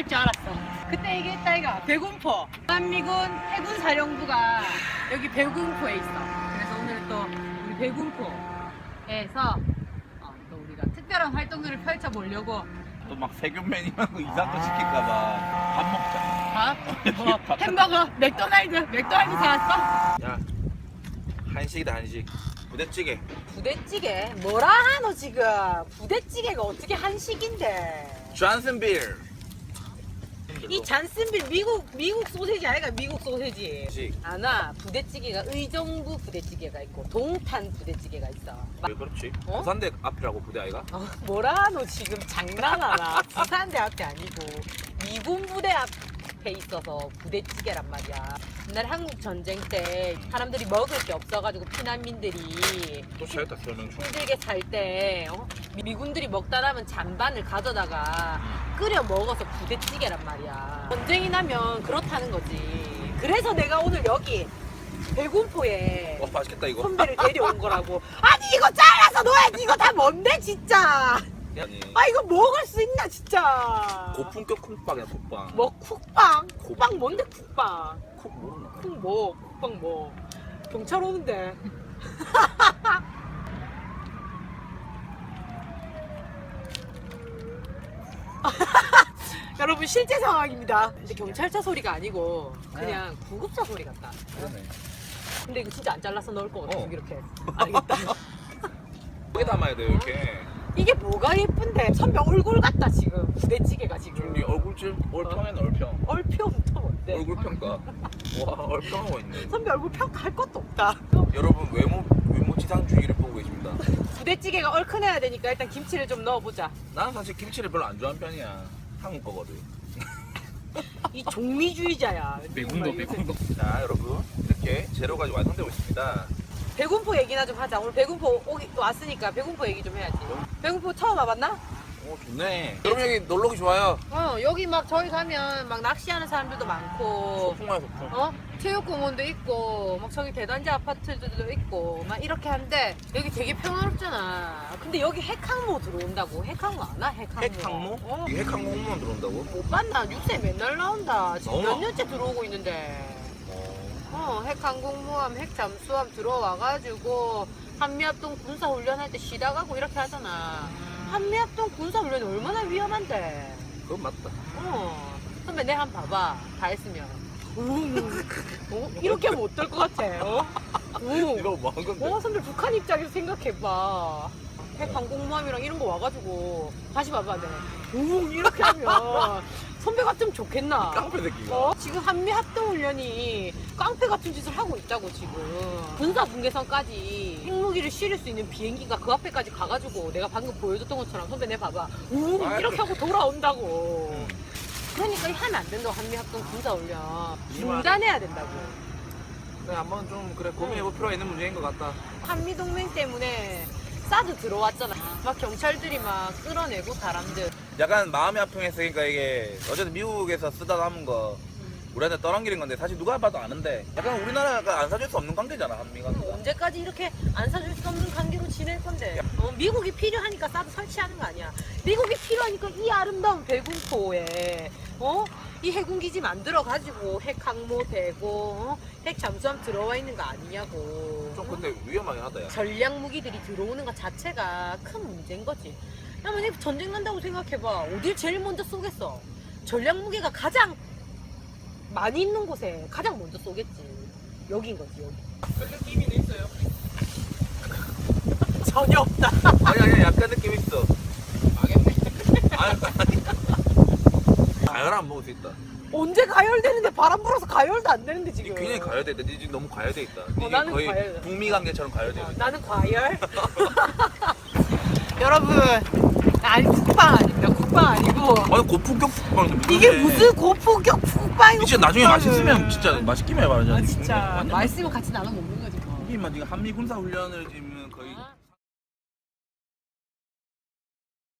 할 줄 알았어. 그때 얘기했다 이가 배군포. 한미군 해군 사령부가 여기 배군포에 있어. 그래서 오늘 또 우리 배군포에서 어, 또 우리가 특별한 활동들을 펼쳐 보려고 또 막 세균맨이라고 이상한 거 시킬까봐 밥 먹자. 아, 뭐 햄버거, 맥도날드, 맥도날드 사왔어? 야, 한식이다 한식. 부대찌개. 부대찌개? 뭐라 하노 지금? 부대찌개가 어떻게 한식인데? 존슨 빌. 이 잔슨빌 미국 미국 소세지 아이가 미국 소세지. 아나 부대찌개가 의정부 부대찌개가 있고 동탄 부대찌개가 있어. 마- 왜 그렇지? 어? 부산대 앞이라고 부대 아이가? 어, 뭐라 하노 지금 장난하나? 부산대 앞에 아니고 미군 부대 앞에 있어서 부대찌개란 말이야. 옛날 한국 전쟁 때 사람들이 먹을 게 없어가지고 피난민들이 또 차였다 설명 중. 힘들게 살때 어? 미군들이 먹다 남은 잔반을 가져다가 끓여 먹어서 부대찌개란 말이야. 전쟁이 나면 그렇다는 거지. 그래서 내가 오늘 여기 배군포에 와 맛있겠다 이거. 선배를 데려온 거라고. 아니 이거 잘라서 넣어야지. 이거 다 뭔데 진짜. 아니. 아 이거 먹을 수 있나 진짜. 고품격 콩밥이야 콩밥. 뭐 쿡빵? 쿡빵 뭔데 쿡빵? 콩 모르나? 쿡 뭐? 쿡빵 뭐? 경찰 오는데. 여러분 실제 상황입니다. 근데 경찰차 소리가 아니고 그냥 구급차 소리 같다. 그러네. 근데 이거 진짜 안 잘라서 넣을 거 같아. 어. 이렇게. 알겠다. 여기 담아야 돼 이렇게. 이게 뭐가 예쁜데? 선배 얼굴 같다 지금. 부대찌개가 지금. 네 얼굴질 얼평엔 얼평. 얼평부터 뭔데? 얼굴 평가. 와 얼평하고 있네. 선배 얼굴 평가할 것도 없다. 여러분 외모 외모 지상주의를 보고 계십니다. 부대찌개가 얼큰해야 되니까 일단 김치를 좀 넣어보자. 나는 사실 김치를 별로 안 좋아하는 편이야. 한국 거거든. 이 종미주의자야. 미군도 미군도. 자 여러분 이렇게 재료가 완성되고 있습니다. 배군포 얘기나 좀 하자. 오늘 배군포 오기 왔으니까 배군포 얘기 좀 해야지. 배군포 처음 와봤나? 오 좋네. 여러분 여기 놀러 오기 좋아요. 어 여기 막 저기 가면 막 낚시하는 사람들도 많고 소풍만 소풍. 어 체육공원도 있고 막 저기 대단지 아파트들도 있고 막 이렇게 한데 여기 되게 평화롭잖아. 근데 여기 핵항모 들어온다고 핵항모 아나 핵항모? 핵항모? 어. 이 핵항공 공무원 들어온다고? 못 봤나? 뉴스에 맨날 나온다. 지금. 몇 년째 들어오고 있는데. 어, 핵항공모함, 핵잠수함 들어와가지고 한미합동 군사훈련할 때 쉬다 가고 이렇게 하잖아. 한미합동 군사훈련이 얼마나 위험한데. 그건 맞다. 어. 선배 내 한 번 봐봐. 다 했으면. 웅. 어? 이렇게 하면 어떨 것 같아? 어? 웅. 이거 뭐한 건데? 어, 선배 북한 입장에서 생각해봐. 핵항공모함이랑 이런 거 와가지고 다시 봐봐, 내. 웅 이렇게 하면 선배 같으면 좋겠나? 깡패 새끼가. 어? 지금 한미 합동훈련이 깡패 같은 짓을 하고 있다고 지금 군사 분계선까지 핵무기를 실을 수 있는 비행기가 그 앞에까지 가가지고 내가 방금 보여줬던 것처럼 선배 내 봐봐 우 아이고. 이렇게 하고 돌아온다고 응. 그러니까 이 하면 안 된다고 한미 합동 군사 훈련 이 말- 중단해야 된다고 네, 한번 좀 그래 고민해볼 필요가 있는 문제인 것 같다. 한미 동맹 때문에 사드 들어왔잖아. 막 경찰들이 막 끌어내고 사람들. 약간 마음이 아프겠으니까 이게 어쨌든 미국에서 쓰다 남은 거 우리한테 떠넘기는 건데 사실 누가 봐도 아는데 약간 우리나라가 안 사줄 수 없는 관계잖아 한미 관계가. 언제까지 이렇게 안 사줄 수 없는 관계로 지낼 건데. 어, 미국이 필요하니까 사드 설치하는 거 아니야. 미국이 필요하니까 이 아름다운 배군포에 어? 이 해군기지 만들어 가지고 핵 항모 되고 어? 핵 잠수함 들어와 있는 거 아니냐고 좀 근데 위험하긴 하다 야. 전략 무기들이 들어오는 것 자체가 큰 문제인 거지 야 만약 전쟁 난다고 생각해봐 어딜 제일 먼저 쏘겠어 전략 무기가 가장 많이 있는 곳에 가장 먼저 쏘겠지 여긴 거지 여기 느낌이 있어요. 전혀 없다. 아니 아니 약간 느낌 있어. 망했네. 아니 아니. 가열 안 먹을 수 있다. 언제 가열되는데 바람 불어서 가열도 안 되는데 이 지금. 굉장히 가열돼 있다. 니 지금 너무 가열돼 있다. 이게 어, 나는 거의 가열돼. 북미 관계처럼 가열돼 어, 있다. 나는 과열. 여러분, 아니 국방 아닙니다. 국방 아니고 아니 고품격 국방인데 이게 무슨 고품격 국방이고? 진짜 나중에 국방을. 맛있으면 진짜 맛있기만 해봐야지. 아 진짜 맛있으면 같이 나눠 먹는 거지 뭐. 이게 막 지금 한미 군사 훈련을 지금